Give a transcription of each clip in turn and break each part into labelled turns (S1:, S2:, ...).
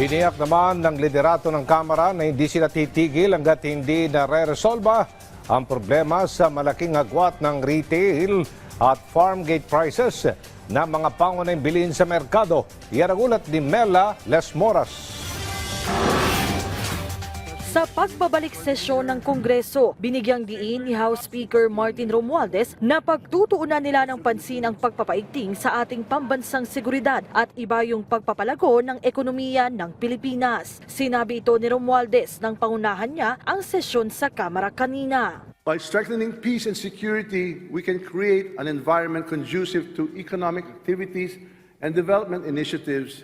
S1: Tiniyak naman ng liderato ng Kamara na hindi sila titigil hanggat hindi nare-resolba ang problema sa malaking agwat ng retail at farm gate prices na mga pangunahing bilhin sa merkado. Yan ang ulat ni Mela Lesmoras.
S2: Sa pagbabalik sesyon ng Kongreso, binigyang diin ni House Speaker Martin Romualdez na pagtutuunan nila ng pansin ang pagpapaigting sa ating pambansang seguridad at iba yung pagpapalago ng ekonomiya ng Pilipinas. Sinabi ito ni Romualdez nang pangunahan niya ang sesyon sa Kamara kanina.
S3: By strengthening peace and security, we can create an environment conducive to economic activities and development initiatives.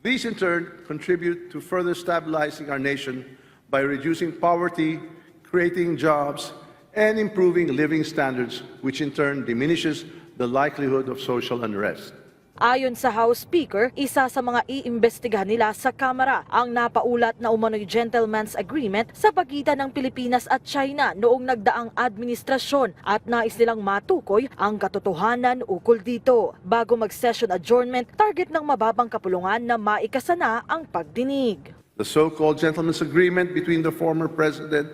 S3: These, in turn, contribute to further stabilizing our nation by reducing poverty, creating jobs, and improving living standards, which in turn diminishes the likelihood of social unrest.
S2: Ayon sa House Speaker, isa sa mga iimbestigahan nila sa Kamara ang napaulat na umano'y gentleman's agreement sa pagitan ng Pilipinas at China noong nagdaang administrasyon at nais nilang matukoy ang katotohanan ukol dito. Bago mag-session adjournment, target ng mababang kapulungan na maikasana ang pagdinig.
S3: The so-called gentleman's agreement between the former president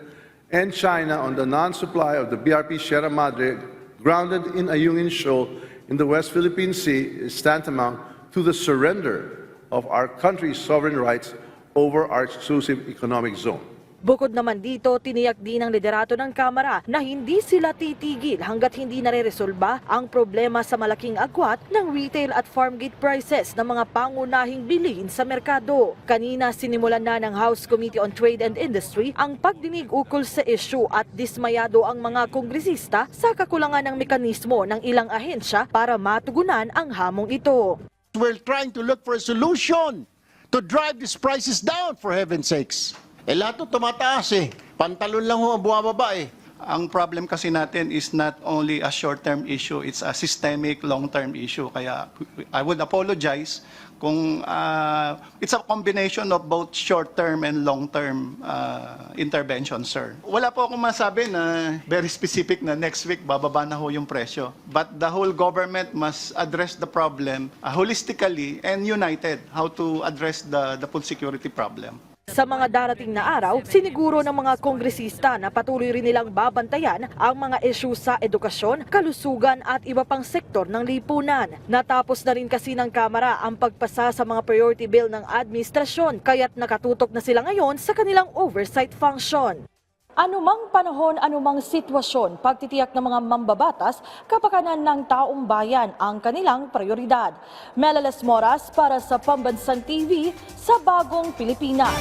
S3: and China on the non-supply of the BRP Sierra Madre, grounded in Ayungin Shoal in the West Philippine Sea, is tantamount to the surrender of our country's sovereign rights over our exclusive economic zone.
S2: Bukod naman dito, tiniyak din ng liderato ng Kamara na hindi sila titigil hanggat hindi nare-resolba ang problema sa malaking agwat ng retail at farm gate prices ng mga pangunahing bilhin sa merkado. Kanina sinimulan na ng House Committee on Trade and Industry ang pagdinig ukol sa issue at dismayado ang mga kongresista sa kakulangan ng mekanismo ng ilang ahensya para matugunan ang hamong ito.
S4: We're trying to look for a solution to drive these prices down, for heaven's sakes. Eh, lahat ito tumataas eh. Pantalon lang ho ang bumababa eh.
S5: Ang problem kasi natin is not only a short-term issue, it's a systemic long-term issue. Kaya I would apologize kung ah, it's a combination of both short-term and long-term ah, intervention, sir. Wala po akong masabi na very specific na next week bababa na ho yung presyo. But the whole government must address the problem ah, holistically and united how to address the, the food security problem.
S2: Sa mga darating na araw, siniguro ng mga kongresista na patuloy rin nilang babantayan ang mga isyu sa edukasyon, kalusugan at iba pang sektor ng lipunan. Natapos na rin kasi ng Kamara ang pagpasa sa mga priority bill ng administrasyon, kaya't nakatutok na sila ngayon sa kanilang oversight function. Anumang panahon, anumang sitwasyon, pagtitiyak ng mga mambabatas, kapakanan ng taong bayan ang kanilang prioridad. Melales Moras para sa Pambansang TV sa Bagong Pilipinas.